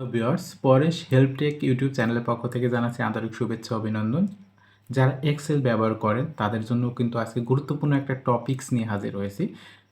Viewers Paresh help tech YouTube চ্যানেলের পক্ষ থেকে জানাচ্ছি আন্তরিক শুভেচ্ছা, অভিনন্দন। যারা এক্সেল ব্যবহার করেন, তাদের জন্য কিন্তু আজকে গুরুত্বপূর্ণ একটা টপিকস নিয়ে হাজির হয়েছি।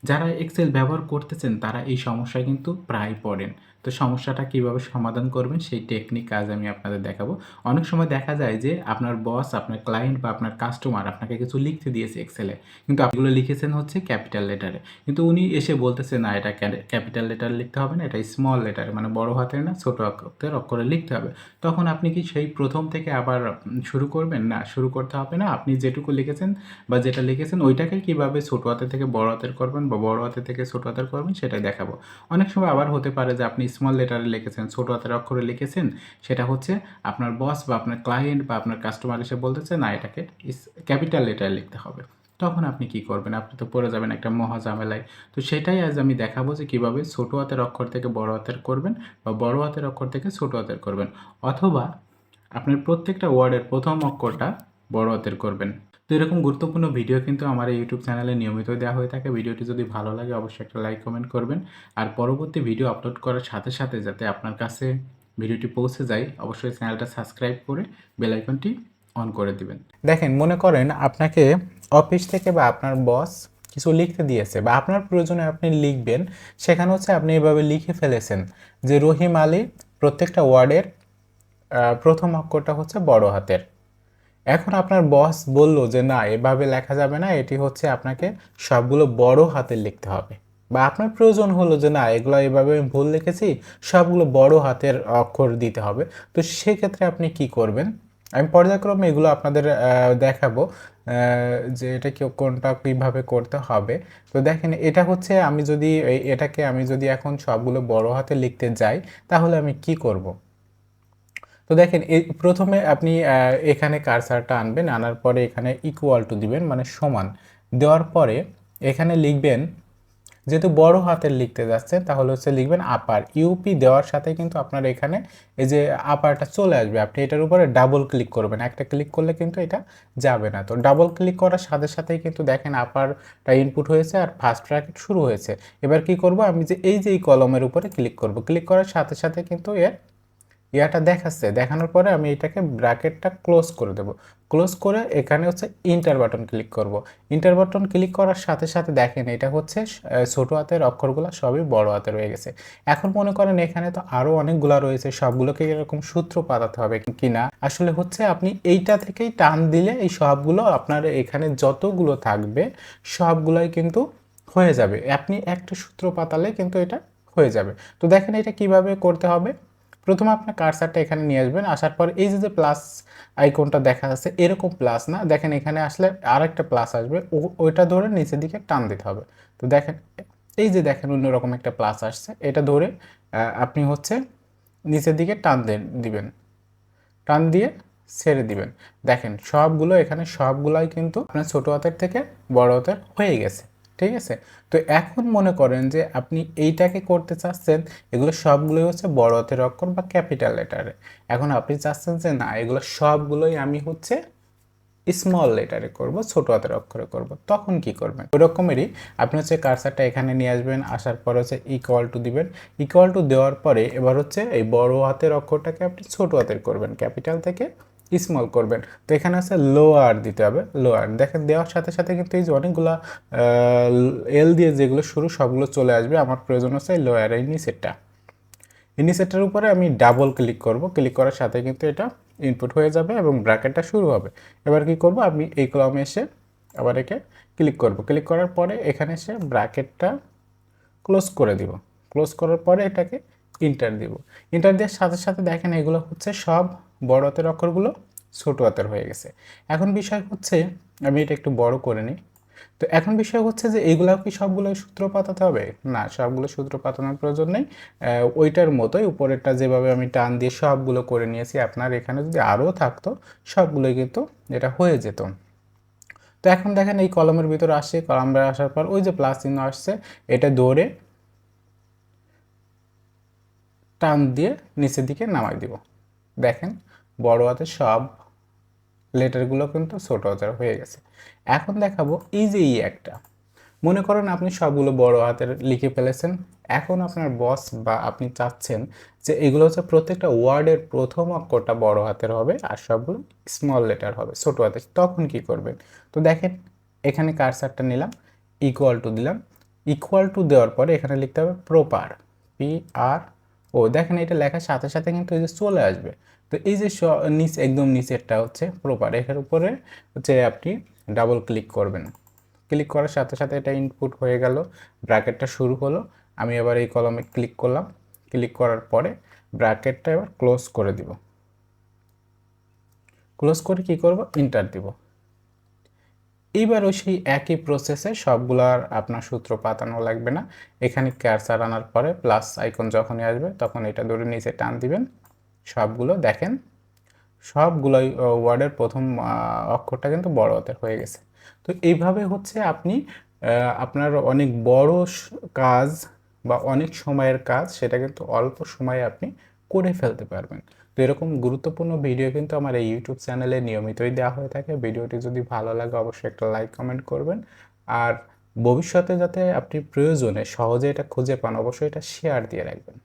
যারা এক্সেল ব্যবহার করতেছেন, তারা এই সমস্যায় কিন্তু প্রায় পড়েন। তো সমস্যাটা কীভাবে সমাধান করবেন, সেই টেকনিক কাজ আমি আপনাদের দেখাবো। অনেক সময় দেখা যায় যে আপনার বস আপনার ক্লায়েন্ট বা আপনার কাস্টমার আপনাকে কিছু লিখতে দিয়েছে এক্সেলে কিন্তু আপনিগুলো লিখেছেন হচ্ছে ক্যাপিটাল লেটারে কিন্তু উনি এসে বলতেছে, না, এটা ক্যাপিটাল লেটার লিখতে হবে না, এটা স্মল লেটারে মানে বড় হাতের না, ছোট হাতের অক্ষরে লিখতে হবে। তখন আপনি কি সেই প্রথম থেকে আবার শুরু করবেন? না, শুরু করতে হবে না। আপনি যেটুকু লিখেছেন বা যেটা লিখেছেন, ওইটাকে কীভাবে ছোট হাতের থেকে বড় হাতের করবেন বা বড় হাতের থেকে ছোট হাতের করবেন সেটাই দেখাবো। অনেক সময় আবার হতে পারে যে আপনি স্মল লেটারে লিখেছেন, ছোট হাতের অক্ষরে লিখেছেন, সেটা হচ্ছে আপনার বস বা আপনার ক্লায়েন্ট বা আপনার কাস্টমার এসে বলতেছে, না, এটাকে ক্যাপিটাল লেটারে লিখতে হবে। তখন আপনি কি করবেন? আপনি তো পড়ে যাবেন একটা মহা ঝামেলায়। তো সেটাই আজ আমি দেখাবো যে কীভাবে ছোটো হাতের অক্ষর থেকে বড় হাতের করবেন বা বড় হাতের অক্ষর থেকে ছোটো হাতের করবেন। অথবা আপনার প্রত্যেকটা ওয়ার্ডের প্রথম অক্ষরটা বড় হাতের করবেন। তো এরকম গুরুত্বপূর্ণ ভিডিও কিন্তু আমার এই ইউটিউব চ্যানেলে নিয়মিত দেওয়া হয়ে থাকে। ভিডিওটি যদি ভালো লাগে, অবশ্যই একটা লাইক কমেন্ট করবেন। আর পরবর্তী ভিডিও আপলোড করার সাথে সাথে যাতে আপনার কাছে ভিডিওটি পৌঁছে যায়, অবশ্যই চ্যানেলটা সাবস্ক্রাইব করে বেল আইকনটি অন করে দিবেন। দেখেন, মনে করেন আপনাকে অফিস থেকে বা আপনার বস কিছু লিখতে দিয়েছে বা আপনার প্রয়োজনে আপনি লিখবেন। সেখানে হচ্ছে আপনি এভাবে লিখে ফেলেছেন যে রহিম আলী প্রত্যেকটা ওয়ার্ডের প্রথম অক্ষরটা হচ্ছে বড় হাতের। এখন আপনার বস বলল যে, না, এভাবে লেখা যাবে না, এটি হচ্ছে আপনাকে সবগুলো বড় হাতের লিখতে হবে। বা আপনার প্রয়োজন হলো যে, না, এগুলো এভাবে আমি ভুল লিখেছি, সবগুলো বড় হাতের অক্ষর দিতে হবে। তো সেক্ষেত্রে আপনি কি করবেন? আমি পর্যায়ক্রমে এগুলো আপনাদের দেখাবো যে এটা কি, কোনটা কীভাবে করতে হবে। তো দেখেন, এটা হচ্ছে আমি যদি এটাকে আমি যদি এখন সবগুলো বড় হাতে লিখতে যাই, তাহলে আমি কি করব? তো দেখেন এই প্রথমে আপনি এখানে কারসারটা আনবেন, আনার পরে এখানে ইকুয়াল টু দিবেন মানে সমান। দেওয়ার পরে এখানে লিখবেন, যেহেতু বড় হাতের লিখতে যাচ্ছেন, তাহলে হচ্ছে লিখবেন আপার ইউপি দেওয়ার সাথে কিন্তু আপনার এখানে এই যে আপারটা চলে আসবে, আপনি এটার উপরে ডাবল ক্লিক করবেন। একটা ক্লিক করলে কিন্তু এটা যাবে না। তো ডাবল ক্লিক করার সাথে সাথেই কিন্তু দেখেন আপারটা ইনপুট হয়েছে আর ফার্স্ট ব্র্যাকেট শুরু হয়েছে। এবার কি করব? আমি যে এই যে এই কলমের উপরে ক্লিক করব। ক্লিক করার সাথে সাথে কিন্তু এর ইয়াটা দেখাচ্ছে, দেখানোর পরে আমি এটাকে ব্র্যাকেটটা ক্লোজ করে দেব। ক্লোজ করে এখানে হচ্ছে ইন্টার বাটন ক্লিক করব। ইন্টার বাটন ক্লিক করার সাথে সাথে দেখেন এটা হচ্ছে ছোট হাতের অক্ষরগুলো সবই বড় হাতে রয়ে গেছে। এখন মনে করেন এখানে তো আরও অনেকগুলো রয়েছে, সবগুলোকে এরকম সূত্র পাতাতে হবে কিনা। আসলে হচ্ছে আপনি এইটা থেকেই টান দিলে এই সবগুলো আপনার এখানে যতগুলো থাকবে, সবগুলোই কিন্তু হয়ে যাবে। আপনি একটা সূত্র পাতালে কিন্তু এটা হয়ে যাবে। তো দেখেন এটা কীভাবে করতে হবে। প্রথমে আপনার কার্সারটা এখানে নিয়ে আসবেন, আসার পর এই যে প্লাস আইকনটা দেখা যাচ্ছে, এরকম প্লাস না। দেখেন এখানে আসলে আর একটা প্লাস আসবে ওইটা ধরে নিচের দিকে টান দিতে হবে। তো দেখেন, এই যে দেখেন অন্যরকম একটা প্লাস আসছে, এটা ধরে আপনি হচ্ছে নিচের দিকে টান দিবেন। টান দিয়ে ছেড়ে দিবেন। দেখেন সবগুলো, এখানে সবগুলাই কিন্তু আপনার ছোট হাতের থেকে বড় হাতের হয়ে গেছে। ঠিক আছে? তো এখন মনে করেন যে আপনি এইটাকে করতে চাচ্ছেন, এগুলো সবগুলোই হচ্ছে বড় হাতের অক্ষর বা ক্যাপিটাল লেটারে এখন আপনি চাচ্ছেন যে না, এগুলো সবগুলোই আমি হচ্ছে স্মল লেটারে করব, ছোট হাতের অক্ষরে করব। তখন কি করবেন? ওই রকমেরই আপনি হচ্ছে কারসারটা এখানে নিয়ে আসবেন, আসার পর হচ্ছে ইকুয়াল টু দিবেন। ইকুয়াল টু দেওয়ার পরে এবার হচ্ছে এই বড় হাতের অক্ষরটাকে আপনি ছোট হাতের করবেন ক্যাপিটাল থেকে। স্মল করবেন। তো এখানে আছে লোয়ার দিতে হবে লোয়ার দেখেন দেওয়ার সাথে সাথে কিন্তু এই যে অনেকগুলা এল দিয়ে যেগুলো শুরু সবগুলো চলে আসবে। আমার প্রয়োজন হচ্ছে লোয়ার এই নিচেরটা। ইনিসেটের উপরে আমি ডাবল ক্লিক করব। ক্লিক করার সাথে কিন্তু এটা ইনপুট হয়ে যাবে এবং ব্র্যাকেটটা শুরু হবে। এবার কি করব? আমি এই কলমে এসে আবার একে ক্লিক করব। ক্লিক করার পরে এখানে এসে ব্র্যাকেটটা ক্লোজ করে দিব। ক্লোজ করার পরে এটাকে ইন্টার দিব। ইন্টার দেওয়ার সাথে সাথে দেখেন এগুলো হচ্ছে সব বড় হাতের অক্ষরগুলো ছোট হাতের হয়ে গেছে। এখন বিষয় হচ্ছে, আমি এটা একটু বড় করে নিই। তো এখন বিষয় হচ্ছে যে এইগুলাও কি সবগুলো সূত্র পাতাতে হবে? না, সবগুলো সূত্র পাতানোর প্রয়োজন নেই। ওইটার মতোই উপরেরটা যেভাবে আমি টান দিয়ে সবগুলো করে নিয়েছি, আপনার এখানে যদি আরও থাকতো, সবগুলোই কিন্তু এটা হয়ে যেত। তো এখন দেখেন এই কলমের ভিতরে আসছে কলমে আসার পর ওই যে প্লাস চিহ্ন আসছে, এটা দৌড়ে টান দিয়ে নিচের দিকে নামাই দিব। দেখেন বড় হাতে সব লেটারগুলো কিন্তু ছোট হাতের হয়ে গেছে। এখন দেখাবো ইজি ই একটা। মনে করেন আপনি সবগুলো বড় হাতের লিখে ফেলেছেন। এখন আপনার বস বা আপনি চাচ্ছেন যে এগুলো হচ্ছে প্রত্যেকটা ওয়ার্ডের প্রথম অক্ষরটা বড় হাতের হবে আর সবগুলো স্মল লেটার হবে ছোট হাতের তখন কি করবেন? তো দেখেন, এখানে কারসারটা নিলাম ইকুয়াল টু দিলাম। ইকুয়াল টু দেওয়ার পরে এখানে লিখতে হবে প্রপার পি আর ও দেখেন এটা লেখার সাথে সাথে কিন্তু এই যে চলে আসবে। তো এই যে নিচ, একদম নিচেরটা হচ্ছে প্রপার এখানে উপরে হচ্ছে আপনি ডাবল ক্লিক করবেন। ক্লিক করার সাথে সাথে এটা ইনপুট হয়ে গেল ব্র্যাকেটটা শুরু হলো। আমি এবার এই কলমে ক্লিক করলাম। ক্লিক করার পরে ব্র্যাকেটটা এবার ক্লোজ করে দিব। ক্লোজ করে কি করব? ইন্টার দিব। এইবারও সেই একই প্রসেসে সবগুলার আপনার সূত্র পাতানো লাগবে না। এখানে ক্যারসার আনার পরে প্লাস আইকন যখনই আসবে তখন এটা ধরে নিচে টান দিবেন। সবগুলো দেখেন, সবগুলোই ওয়ার্ডের প্রথম অক্ষরটা কিন্তু বড় হাতের হয়ে গেছে। তো এইভাবে হচ্ছে আপনি আপনার অনেক বড় কাজ বা অনেক সময়ের কাজ সেটা কিন্তু অল্প সময়ে আপনি করে ফেলতে পারবেন। তো এরকম গুরুত্বপূর্ণ ভিডিও কিন্তু আমার এই ইউটিউব চ্যানেলে নিয়মিতই দেওয়া হয়ে থাকে। ভিডিওটি যদি ভালো লাগে অবশ্যই একটা লাইক কমেন্ট করবেন। আর ভবিষ্যতে যাতে আপনি প্রয়োজনে সহজে এটা খুঁজে পান, অবশ্যই এটা শেয়ার দিয়ে রাখবেন।